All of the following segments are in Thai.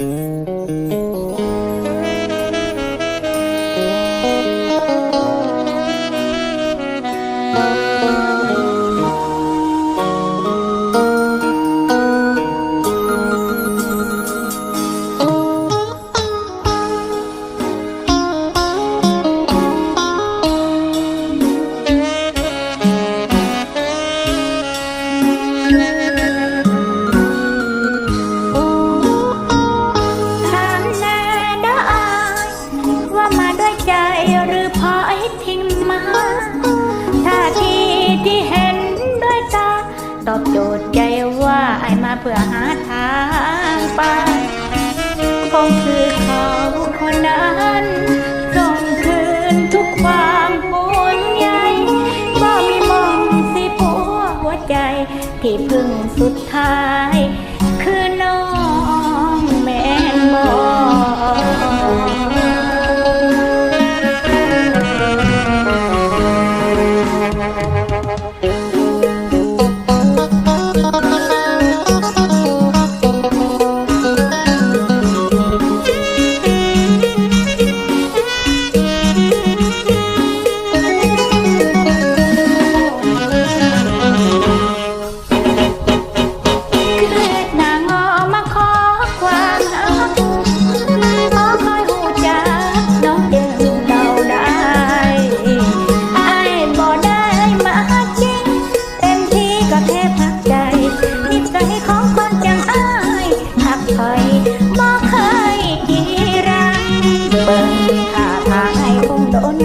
うん。 งคือเขาคนนั้นส่งคืนทุกความห่วงใยบ่มีมองสิปัวหัวใจ ที่พึ่งสุดท้าย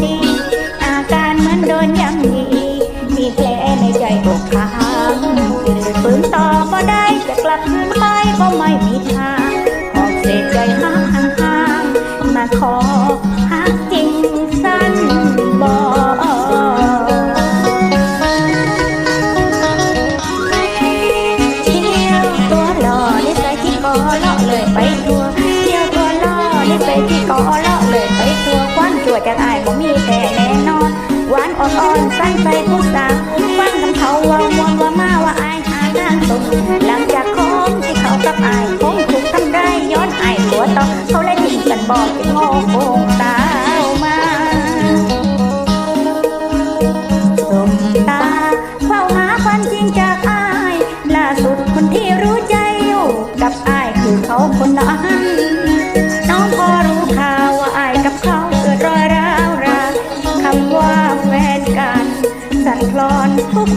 ดี อาการเหมือนโดนยำยีมีแผลในใจอกค้างฝืนต่อบ่ได้จะกลับคืนไปก็ไม่มีทางออกเศษใจห่างห่างๆมาขอหักจริงสั้นบ่เที่ยวตัวหล่อนิสัยที่ก่อเลาะเลยไปทัวเที่ยวตัวหล่อนิสัยที่ก่อ วจากอายบ่มีแต่แน่นอน หวานอ่อนๆใส่ใจผู้สาวฟังคำเขาว่ามวนว่ามาว่าอายหาทางตรงหลังจากคงที่เขากับอายคงถูกทำได้ย้อนอายตัวต่อเขาเลยทิ้งกันบอกจะโง่โกงตาวมาสมตาเฝ้าหาความจริงจากอายล่า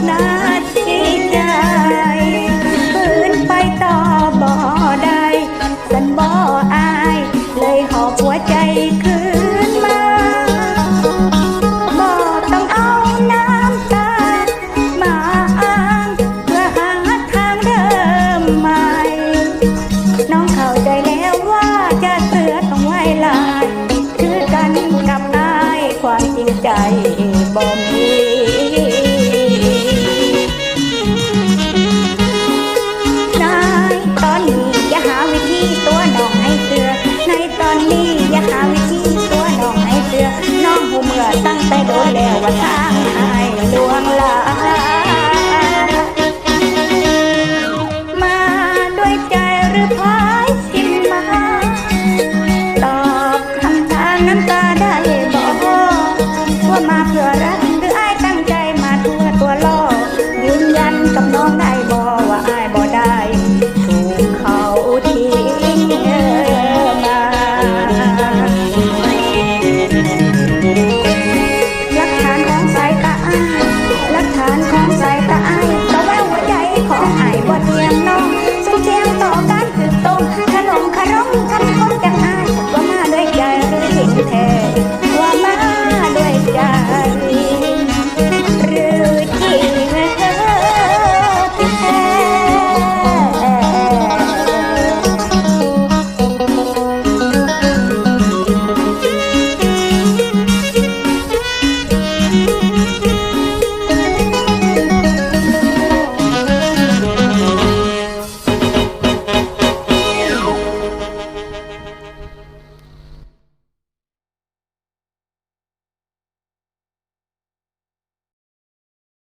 not enough.